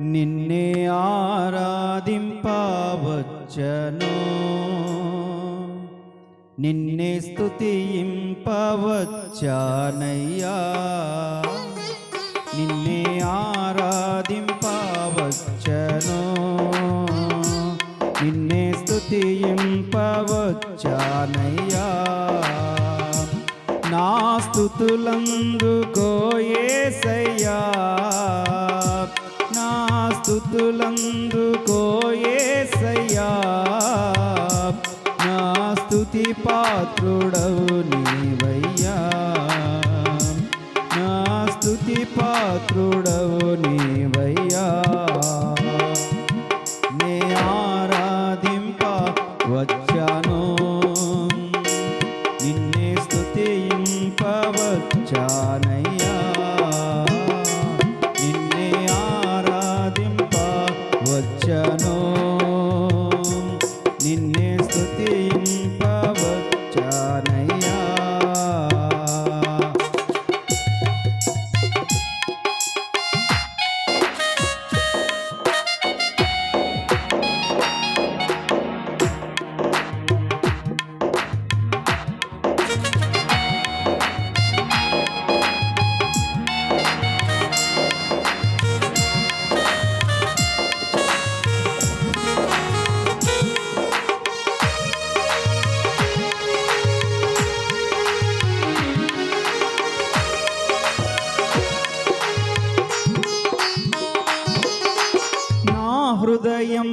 నిన్నే ఆరాధింపవచ్చను. నిన్నే స్థుతింపవచ్చానయ్యా నిన్నే ఆరాధింపవచ్చను. నిన్నే స్థుతింపవచ్చానయ్యా నా స్థుతులందుకో ఏసై స్థుతులందుకోయేసయ్యా నా స్థుతి పాత్రుడవు నీవయ్యా. నా స్థుతి పాత్రుడవు నీవయ్యా. ഹൃദയം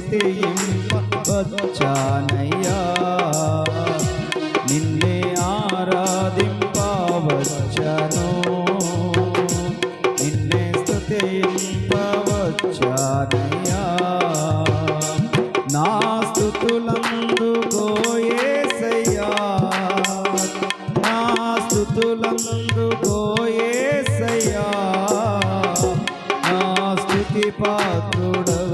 స్తుతింపవచ్చానయ్యా నిన్నే ఆరాధింపవచ్చను. నిన్నే స్తుతింపవచ్చానయ్యా. నా స్థుతులందు గోయేసయ్యా. నా స్థుతులందు గోయేసయ్యా. నా స్థుతి పాత్రుడ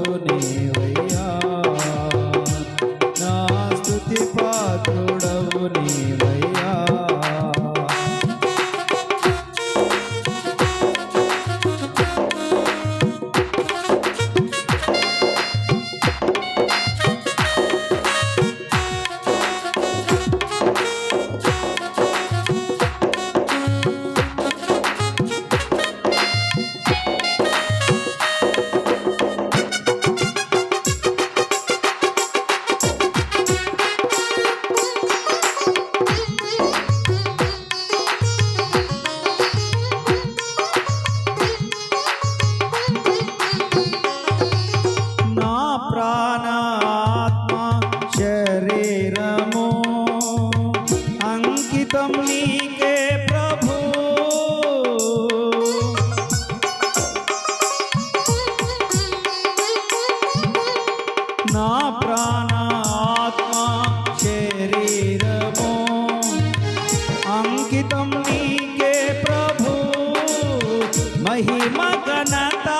ಮಗನತಾ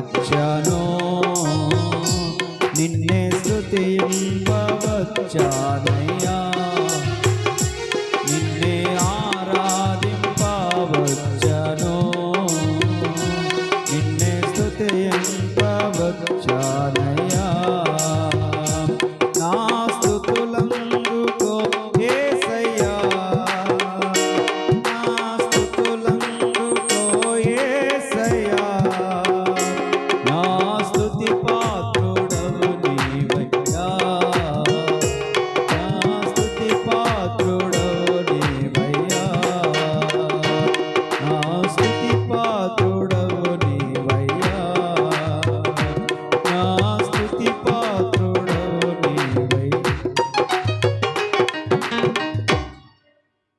家。